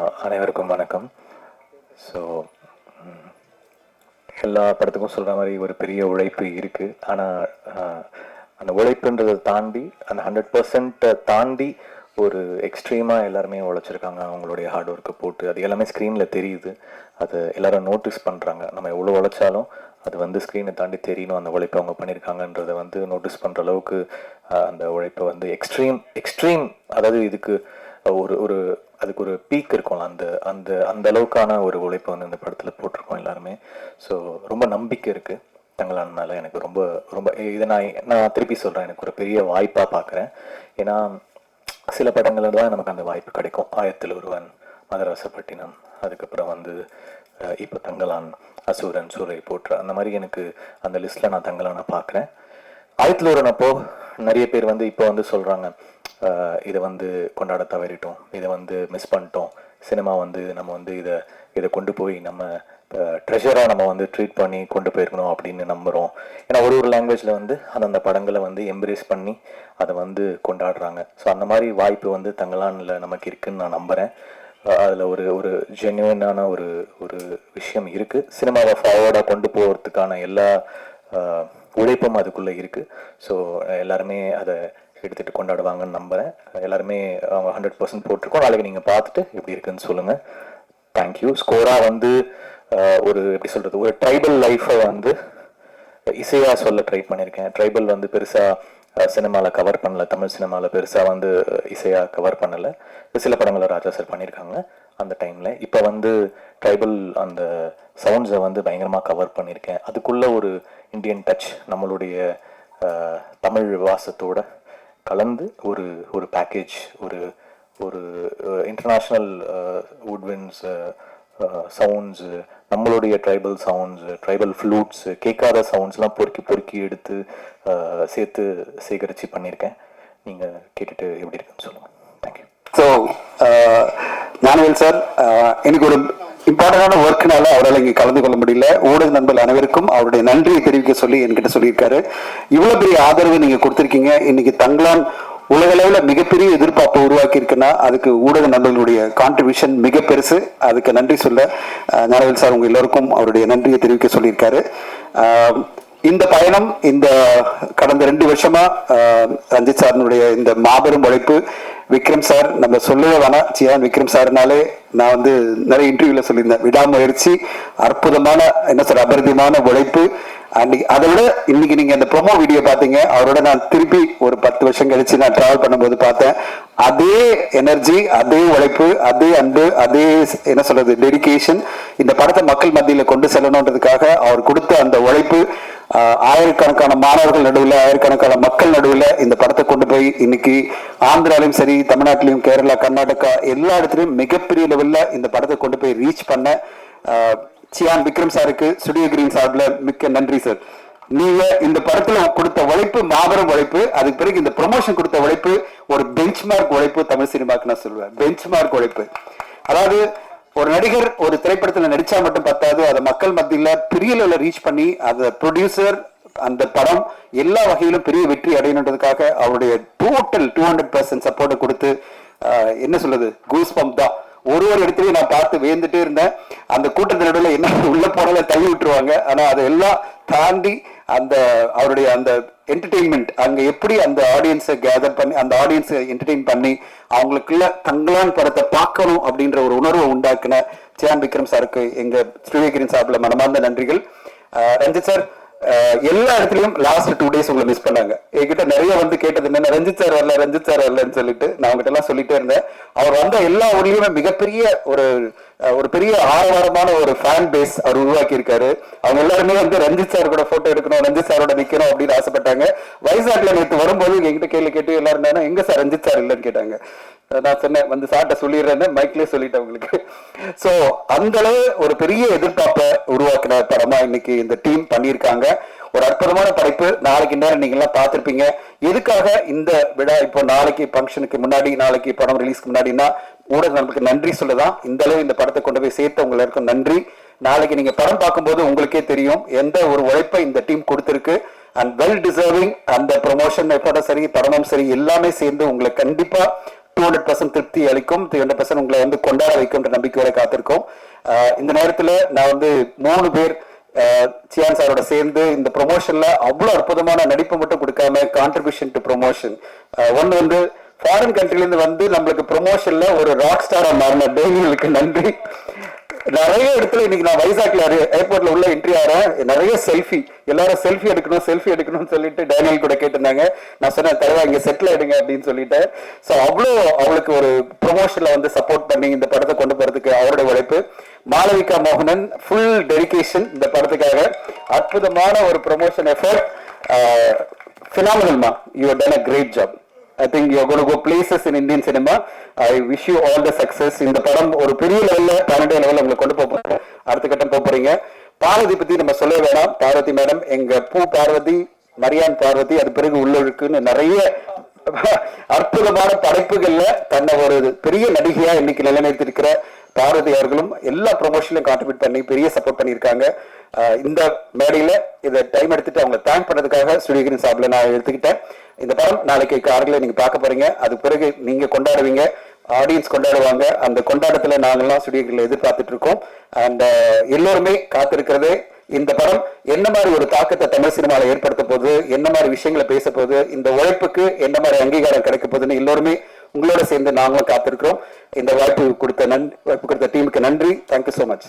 அனைவருக்கும் வணக்கம். ஸோ எல்லா படத்துக்கும் சொல்கிற மாதிரி ஒரு பெரிய உழைப்பு இருக்குது ஆனால் அந்த உழைப்புன்றதை தாண்டி அந்த ஹண்ட்ரட் பர்சன்ட்டை தாண்டி ஒரு எக்ஸ்ட்ரீமாக எல்லாருமே உழைச்சிருக்காங்க. அவங்களுடைய ஹார்ட் ஒர்க்கை போட்டு அது எல்லாமே ஸ்க்ரீனில் தெரியுது. அது எல்லாரும் நோட்டீஸ் பண்ணுறாங்க நம்ம எவ்வளோ உழைச்சாலும் அது வந்து ஸ்க்ரீனை தாண்டி தெரியணும் அந்த உழைப்பை அவங்க பண்ணியிருக்காங்கன்றதை வந்து நோட்டீஸ் பண்ணுற அளவுக்கு அந்த உழைப்பை வந்து எக்ஸ்ட்ரீம் எக்ஸ்ட்ரீம் அதாவது இதுக்கு ஒரு ஒரு அதுக்கு ஒரு பீக் இருக்கும்ல அந்த அந்த அந்த அளவுக்கான ஒரு உழைப்பை வந்து இந்த படத்தில் போட்டிருக்கோம் எல்லாருமே. ஸோ ரொம்ப நம்பிக்கை இருக்குது தங்களானனால எனக்கு ரொம்ப ரொம்ப இதை நான் நான் திருப்பி சொல்கிறேன் எனக்கு ஒரு பெரிய வாய்ப்பாக பார்க்குறேன் ஏன்னா சில படங்களில் தான் நமக்கு அந்த வாய்ப்பு கிடைக்கும். ஆயத்தில் ஒருவன் மதராசப்பட்டினம் அதுக்கப்புறம் வந்து இப்போ தங்கலான் அசூரன் சூரை போற்ற அந்த மாதிரி எனக்கு அந்த லிஸ்ட்டில் நான் தங்கலானை பார்க்குறேன் ஆயத்தில் ஒருவன் அப்போ நிறைய பேர் வந்து இப்போ வந்து சொல்கிறாங்க இதை வந்து கொண்டாட தவறிட்டோம். இதை வந்து மிஸ் பண்ணிட்டோம். சினிமா வந்து நம்ம வந்து இதை இதை கொண்டு போய் நம்ம ட்ரெஷராக நம்ம வந்து ட்ரீட் பண்ணி கொண்டு போயிருக்கணும் அப்படின்னு நம்புகிறோம் ஏன்னா ஒரு ஒரு லாங்குவேஜில் வந்து அந்தந்த படங்களை வந்து எம்ப்ரேஸ் பண்ணி அதை வந்து கொண்டாடுறாங்க. ஸோ அந்த மாதிரி வாய்ப்பு வந்து தங்கலானில் நமக்கு இருக்குன்னு நான் நம்புகிறேன் அதில் ஒரு ஒரு ஜென்யூனான ஒரு ஒரு விஷயம் இருக்குது சினிமாவை ஃபார்வர்டாக கொண்டு போகிறதுக்கான எல்லா உழைப்பும் அதுக்குள்ளே இருக்குது ஸோ எல்லாருமே அதை எடுத்துகிட்டு கொண்டாடுவாங்கன்னு நம்புகிறேன் எல்லாருமே அவங்க ஹண்ட்ரட் பர்சன்ட் போட்டிருக்கோம். நாளைக்கு நீங்கள் பார்த்துட்டு எப்படி இருக்குன்னு சொல்லுங்கள் தேங்க்யூ ஸ்கோராக வந்து ஒரு எப்படி சொல்கிறது ஒரு ட்ரைபல் லைஃப்பை வந்து இசையாக சொல்ல ட்ரை பண்ணியிருக்கேன் ட்ரைபல் வந்து பெருசாக சினிமாவில் கவர் பண்ணல. தமிழ் சினிமாவில் பெருசாக வந்து இசையாக கவர் பண்ணலை. சில படங்களை ராஜா சார் பண்ணியிருக்காங்க அந்த டைமில் இப்போ வந்து ட்ரைபல் அந்த சவுண்ட்ஸை வந்து பயங்கரமாக கவர் பண்ணியிருக்கேன் அதுக்குள்ளே ஒரு இந்தியன் டச் நம்மளுடைய தமிழ் வாசத்தோட கலந்து ஒரு ஒரு பேக்கேஜ் ஒரு ஒரு இன்டர்நேஷ்னல் வுட்வின்ஸ் சவுண்ட்ஸு நம்மளுடைய ட்ரைபல் சவுண்ட்ஸு ட்ரைபல் ஃப்ளூட்ஸு கேட்காத சவுண்ட்ஸ்லாம் பொறுக்கி பொறுக்கி எடுத்து சேர்த்து சேகரித்து பண்ணியிருக்கேன். நீங்கள் கேட்டுட்டு எப்படி இருக்குன்னு சொல்லுங்கள் தேங்க்யூ ஸோ ஞானவேல் சார் எனக்கு ஒரு இம்பார்ட்டண்டான ஒர்க்னால அவரால் இங்கே கலந்து கொள்ள முடியல. ஊடக நண்பர்கள் அனைவருக்கும் அவருடைய நன்றியை தெரிவிக்க சொல்லி என்கிட்ட சொல்லியிருக்காரு. இவ்வளோ பெரிய ஆதரவு நீங்கள் கொடுத்துருக்கீங்க. இன்னைக்கு தங்களான் உலகளவில் மிகப்பெரிய எதிர்பார்ப்பை உருவாக்கி இருக்குன்னா அதுக்கு ஊடக நண்பர்களுடைய கான்ட்ரிபியூஷன் மிக பெருசு. அதுக்கு நன்றி சொல்ல ஞானவேல் சார் உங்க எல்லோருக்கும் அவருடைய நன்றியை தெரிவிக்க சொல்லியிருக்காரு. இந்த பயணம் இந்த கடந்த ரெண்டு வருஷமா ரஞ்சித் சாரினுடைய இந்த மாபெரும் உழைப்பு விக்ரம் சார் நம்ம சொல்லவே வேணாம். சியான் விக்ரம் சார்னாலே நான் வந்து நிறைய இன்டர்வியூல சொல்லியிருந்தேன். விடாமுயற்சி அற்புதமான என்ன சார் அபரிதமான உழைப்பு. அன்னைக்கு அதை விட இன்னைக்கு நீங்க அந்த ப்ரொமோ வீடியோ பாத்தீங்க அவரோட நான் திருப்பி ஒரு பத்து வருஷம் கழிச்சு நான் டிராவல் பண்ணும்போது பார்த்தேன். அதே எனர்ஜி அதே உழைப்பு அதே அன்பு அதே என்ன சொல்றது டெடிகேஷன் இந்த படத்தை மக்கள் மத்தியில கொண்டு செல்லணுன்றதுக்காக அவர் கொடுத்த அந்த உழைப்பு ஆயிரக்கணக்கான மாணவர்கள் நடுவில் ஆயிரக்கணக்கான மக்கள் நடுவில் இந்த படத்தை கொண்டு போய் இன்னைக்கு ஆந்திராலையும் சரி தமிழ்நாட்டிலையும் கேரளா கர்நாடகா எல்லா இடத்துலையும் மிகப்பெரிய லெவல்ல இந்த படத்தை கொண்டு போய் ரீச் பண்ண ஆஹ், சியான் விக்ரம் சாருக்கு ஸ்டுடியோ கிரீன் சார்பில் மிக்க நன்றி சார் நீங்க இந்த படத்துல கொடுத்த உழைப்பு மாபெரும் உழைப்பு அதுக்கு பிறகு இந்த ப்ரொமோஷன் கொடுத்த உழைப்பு ஒரு பெஞ்ச் மார்க் உழைப்பு தமிழ் சினிமாக்கு நான் சொல்லுவேன் பெஞ்ச் மார்க் உழைப்பு. அதாவது ஒரு நடிகர் ஒரு திரைப்படத்துல நடிச்சா மட்டும் பத்தாது அதை மக்கள் மத்தியில பெரிய லெவலில் ரீச் பண்ணி அதை ப்ரொடியூசர் அந்த படம் எல்லா வகையிலும் பெரிய வெற்றி அடையணுன்றதுக்காக அவருடைய டோட்டல் டூ ஹண்ட்ரட் பர்சன்ட் சப்போர்ட்டை கொடுத்து என்ன சொல்றது கூஸ் பம்ப் தான். ஒரு ஒரு இடத்துலயும் நான் பார்த்து வேந்துட்டே இருந்தேன். அந்த கூட்டத்தின் நடுவில் என்ன உள்ள போனால தள்ளி விட்டுருவாங்க. ஆனா அதெல்லாம் தாண்டி அந்த அவருடைய அந்த என்டர்டெயின்மெண்ட் அங்கே எப்படி அந்த ஆடியன்ஸை கேதர் பண்ணி அந்த ஆடியன்ஸை என்டர்டெயின் பண்ணி அவங்களுக்குள்ள தங்களான் படத்தை பார்க்கணும் அப்படின்ற ஒரு உணர்வை உண்டாக்குன சேன் விக்ரம் சாருக்கு எங்கள் ஸ்ரீவிகிரன் சார்பில் மனமார்ந்த நன்றிகள். ரஞ்சித் சார் எல்லா இடத்துலையும் லாஸ்ட் டூ டேஸ் உங்களை மிஸ் பண்ணாங்க. என்கிட்ட நிறைய வந்து கேட்டது என்ன ரஞ்சித் சார் வரல ரஞ்சித் சார் வரலன்னு சொல்லிட்டு நான் அவங்ககிட்ட எல்லாம் சொல்லிட்டே இருந்தேன். அவர் வந்த எல்லா ஊர்லயுமே மிகப்பெரிய ஒரு ஒரு பெரிய ஆரவாரமான ஒரு ஃபேன் பேஸ் அவர் உருவாக்கி இருக்காரு அவங்க எல்லாருமே வந்து ரஞ்சித் சார் கூட போட்டோ எடுக்கணும் ரஞ்சித் சாரோட நிக்கணும் அப்படின்னு ஆசைப்பட்டாங்க. வைசாக்ல நேற்று வரும்போது என்கிட்ட கேள்வி கேட்டு எல்லாரும் எங்க சார் ரஞ்சித் சார் இல்லைன்னு கேட்டாங்க. நான் சொன்னேன் வந்து சார்ட்ட சொல்லிடுறேன்னு மைக்லயே சொல்லிட்டேன் உங்களுக்கு. சோ அந்த அளவு ஒரு பெரிய எதிர்பார்ப்பை உருவாக்கின படமா இன்னைக்கு இந்த டீம் பண்ணியிருக்காங்க. ஒரு அற்புதமான படைப்பு. நாளைக்கு நேரம் நீங்க எல்லாம் பார்த்துருப்பீங்க. எதுக்காக இந்த விழா இப்போ நாளைக்கு ஃபங்க்ஷனுக்கு முன்னாடி நாளைக்கு படம் ரிலீஸ்க்கு முன்னாடினா ஊடக நண்பருக்கு நன்றி சொல்லதான் இந்த அளவு இந்த படத்தை கொண்டு போய் சேர்த்து உங்க நன்றி. நாளைக்கு நீங்க படம் பார்க்கும்போது உங்களுக்கே தெரியும் எந்த ஒரு உழைப்பை இந்த டீம் கொடுத்துருக்கு. அண்ட் வெல் டிசர்விங் அந்த ப்ரொமோஷன் எஃபர்டும் சரி படமும் சரி எல்லாமே சேர்ந்து உங்களை கண்டிப்பா டூ ஹண்ட்ரட் பர்சன்ட் திருப்தி அளிக்கும். த்ரீ ஹண்ட்ரட் பர்சன்ட் உங்களை வந்து கொண்டாட வைக்கும்ன்ற நம்பிக்கையோட காத்திருக்கோம். இந்த நேரத்துல நான் வந்து மூணு பேர் சியான் சாரோட சேர்ந்து இந்த ப்ரொமோஷன்ல அவ்வளவு அற்புதமான நடிப்பு மட்டும் கொடுக்காம கான்ட்ரிபியூஷன் டு ப்ரொமோஷன் ஒன்னு வந்து ஃபாரின் கண்ட்ரில இருந்து வந்து நம்மளுக்கு ப்ரொமோஷன்ல ஒரு ராக் ஸ்டாரா மாறின டேனியலுக்கு நன்றி. நிறைய இடத்துல இன்னைக்கு நான் வைசாக்ல ஏர்போர்ட்ல உள்ள என்ட்ரி ஆறேன். நிறைய செல்ஃபி எல்லாரும் செல்ஃபி எடுக்கணும் செல்ஃபி எடுக்கணும்னு சொல்லிட்டு டேனியல் கூட கேட்டிருந்தாங்க. நான் சொன்னேன் தலைவா இங்க செட்டில் எடுங்க அப்படின்னு சொல்லிட்டேன். ஸோ அவ்வளோ அவளுக்கு ஒரு ப்ரொமோஷன்ல வந்து சப்போர்ட் பண்ணி இந்த படத்தை கொண்டு போறதுக்கு அவருடைய உழைப்பு. மாளவிகா மோகனன் ஃபுல் டெடிகேஷன் இந்த படத்துக்காக. அற்புதமான ஒரு promotion effort ஃபினாமினல்மா you done a great job I think you gonna go places in Indian cinema I wish you all the success இந்த படம் ஒரு பெரிய லெவல்ல பேரண்டே லெவல்ல உங்களை கொண்டு போக அடுத்த கட்டம் போக போறீங்க. பார்வதி பத்தி நம்ம சொல்ல வேணாம். பார்வதி மேடம் எங்க பூ பார்வதி மரியான் பார்வதி அது பிறகு உள்ளொழுக்குன்னு நிறைய அற்புதமான படைப்புகள்ல தன்னை ஒரு பெரிய நடிகையா இன்னைக்கு நிலைநிறுத்திருக்கிற பார்வதி அவர்களும் எல்லா ப்ரொமோஷன்லையும் கான்ட்ரிபியூட் பண்ணி பெரிய சப்போர்ட் பண்ணியிருக்காங்க. இந்த மேடையில் இதை டைம் எடுத்துட்டு அவங்க தேங்க் பண்ணதுக்காக ஸ்டுடியோகிரின் சார்பில் நான் எடுத்துக்கிட்டேன். இந்த படம் நாளைக்கு காரில் நீங்கள் பார்க்க போறீங்க. அது பிறகு நீங்கள் கொண்டாடுவீங்க. ஆடியன்ஸ் கொண்டாடுவாங்க. அந்த கொண்டாட்டத்துல நாங்கெல்லாம் ஸ்டுடியோகிரில் எதிர்பார்த்துட்டு இருக்கோம். அண்ட் எல்லோருமே காத்திருக்கிறது. இந்த படம் என்ன மாதிரி ஒரு தாக்கத்தை தமிழ் சினிமாவில் ஏற்படுத்த போகுது? என்ன மாதிரி விஷயங்களை பேச போகுது? இந்த உழைப்புக்கு என்ன மாதிரி அங்கீகாரம் கிடைக்க போகுதுன்னு எல்லோருமே உங்களோட சேர்ந்து நாங்களும் காத்திருக்கிறோம். இந்த வாய்ப்பு கொடுத்த நன் வாய்ப்பு கொடுத்த டீமுக்கு நன்றி. Thank you so much